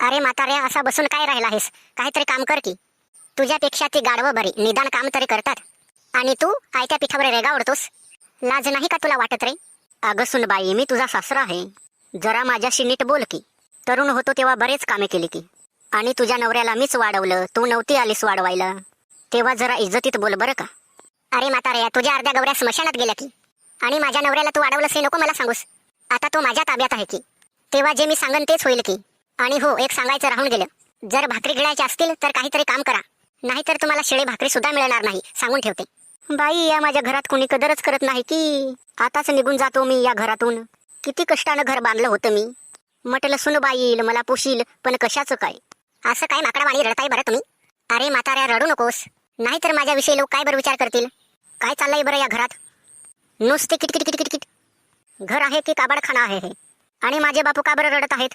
अरे म्हाताऱ्या असा बसून काय राहिला आहेस? काहीतरी काम कर की. तुझ्यापेक्षा ती गाडवं बरी निदान काम तरी करतात. आणि तू आयत्या पिठावर रेगा ओढतोस? लाज नाही का तुला वाटत रे? अगं सुन बाई मी तुझा सासरा आहे. जरा माझ्याशी नीट बोल की. तरुण होतो तेव्हा बरेच कामे केली की. आणि तुझ्या नवऱ्याला मीच वाढवलं तू नव्हती आलीस वाढवायला. तेव्हा जरा इज्जतीत बोल बरं का. अरे म्हाताऱ्या तुझ्या अर्ध्या गवऱ्या स्मशानात गेल्या की. आणि माझ्या नवऱ्याला तू वाढवलंस हे नको मला सांगूस. आता तो माझ्या ताब्यात आहे की. तेव्हा जे मी सांगन तेच होईल की. आणि हो एक सांगायचं राहून गेलं. जर भाकरी गिळायच्या असतील तर काहीतरी काम करा. नाहीतर तुम्हाला शिळे भाकरी सुद्धा मिळणार नाही सांगून ठेवते. बाई या माझ्या घरात कोणी कदरच करत नाही की. आताच निघून जातो मी या घरातून. किती कष्टानं घर बांधलं होतं मी. म्हटलं सुन बाई येईल मला पोशील पण कशाचं काय? असं काय माकडावाणी रडताय बरं तुम्ही? अरे म्हाताऱ्या रडू नकोस. नाहीतर माझ्याविषयी लोक काय बरं विचार करतील? काय चाललंय बरं या घरात? नुसते किटकिट किटकिट किट घर आहे की काबाडखाना आहे हे? आणि माझे बापू का बरं रडत आहेत?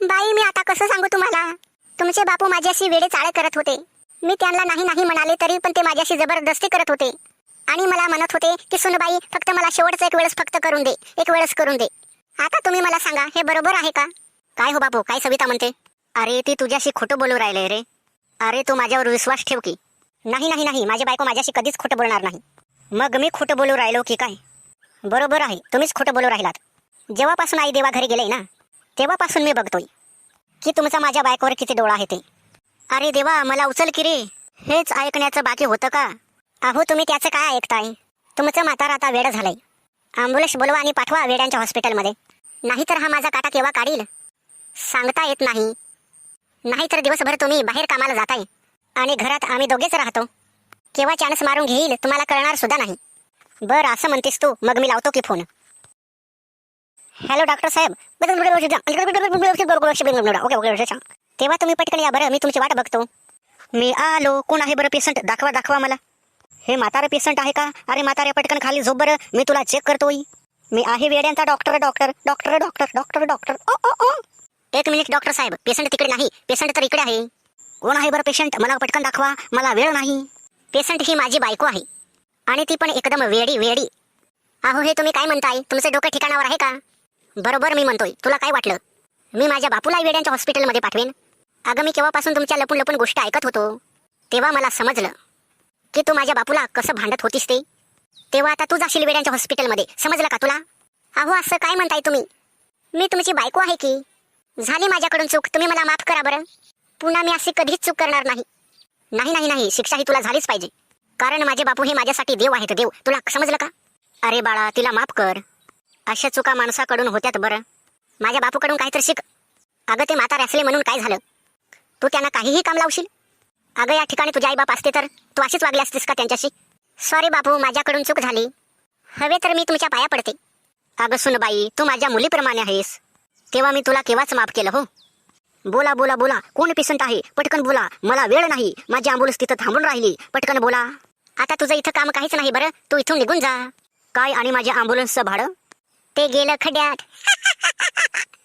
बाई मी आता कसं सांगू तुम्हाला? तुमचे बापू माझ्याशी वेडे चाळे करत होते. मी त्यांना नाही नाही म्हणाले तरी पण ते माझ्याशी जबरदस्ती करत होते. आणि मला म्हणत होते की सुनबाई फक्त मला शेवटचं एक वेळेस फक्त करून दे. एक वेळेस करून दे. आता तुम्ही मला सांगा हे बरोबर आहे का? काय हो बापू? काय सविता म्हणते? अरे ती तुझ्याशी खोटं बोलू राहिले रे. अरे तू माझ्यावर विश्वास ठेव की. नाही नाही नाही माझी बायको माझ्याशी कधीच खोटं बोलणार नाही. मग मी खोटं बोलू राहिलो की काय? बरोबर आहे तुम्हीच खोटं बोलू राहिलात. जेव्हापासून आई देवा घरी गेले ना तेव्हापासून मी बघतोय की तुमचा माझ्या बायकोवर किती डोळा आहे ते. अरे देवा मला उचल की रे. हेच ऐकण्याचं बाकी होतं का? अहो तुम्ही त्याचं काय ऐकताय? तुमचं म्हातार आता वेळ झालंय. ॲम्ब्युलन्स बोलवा आणि पाठवा वेड्यांच्या हॉस्पिटलमध्ये. नाहीतर हा माझा काटा केव्हा काढील? सांगता येत नाही. नाहीतर दिवसभर तुम्ही बाहेर कामाला जाताय. आणि घरात आम्ही दोघेच राहतो. केव्हा चान्स मारून घेईल तुम्हाला कळणार सुद्धा नाही. बरं असं म्हणतेस तू. मग मी लावतो की फोन हॅलो डॉक्टर साहेब. ओके ओके तेव्हा तुम्ही पटकन या बरं. मी तुमची वाट बघतो. मी आलो. कोण आहे बरं पेशंट दाखवा दाखवा मला. हे म्हातारा पेशंट आहे का? अरे म्हाताऱ्या पटकन खाली झोप बरं. मी तुला चेक करतोय. मी आहे वेड्यांचा doctor doctor doctor doctor doctor doctor ओ ओ ओ. एक मिनिट डॉक्टर साहेब. पेशंट तिकडे नाही. पेशंट तर इकडे आहे. कोण आहे बरं पेशंट मला पटकन दाखवा. मला वेळ नाही. पेशंट ही माझी बायको आहे. आणि ती पण एकदम वेडी वेडी. अहो हे तुम्ही काय म्हणताय? तुमचं डोकं ठिकाणावर आहे का? बरोबर मी म्हणतोय. तुला काय वाटलं? मी माझ्या बापूला वेड्यांच्या हॉस्पिटलमध्ये पाठवेन. अगं मी केव्हापासून तुमच्या लपून लपून गोष्ट ऐकत होतो तेव्हा मला समजलं की तू माझ्या बापूला कसं भांडत होतीस ते. तेव्हा आता तू जाशील वेड्यांच्या हॉस्पिटलमध्ये. समजलं का तुला? अहो असं काय म्हणताय तुम्ही? मी तुमची बायको आहे की? झाली माझ्याकडून चूक. तुम्ही मला माफ करा बरं. पुन्हा मी अशी कधीच चूक करणार नाही. नाही नाही नाही. शिक्षा ही तुला झालीच पाहिजे. कारण माझे बापू हे माझ्यासाठी देव आहेत देव. तुला समजलं का? अरे बाळा तिला माफ कर. अशा चुका माणसाकडून होत्यात बरं. माझ्या बापूकडून काहीतरी शिक. अगं ते माता असले म्हणून काय झालं? तू त्यांना काहीही काम लावशील? अगं या ठिकाणी तुझे आईबाप असते तर तू अशीच वागली असतीस का त्यांच्याशी? सॉरी बापू माझ्याकडून चूक झाली. हवे तर मी तुमच्या पाया पडते. अगं सुन बाई तू माझ्या मुलीप्रमाणे आहेस. तेव्हा मी तुला केव्हाच माफ केलं हो? बोला बोला बोला. कोण पेशंट आहे? पटकन बोला. मला वेळ नाही. माझी आंबुलन्स तिथं थांबून राहिली. पटकन बोला. आता तुझं इथं काम काहीच नाही बरं. तू इथून निघून जा. काय आणि माझ्या आंबुलन्सचं भाडं? ते गेलं खड्यात.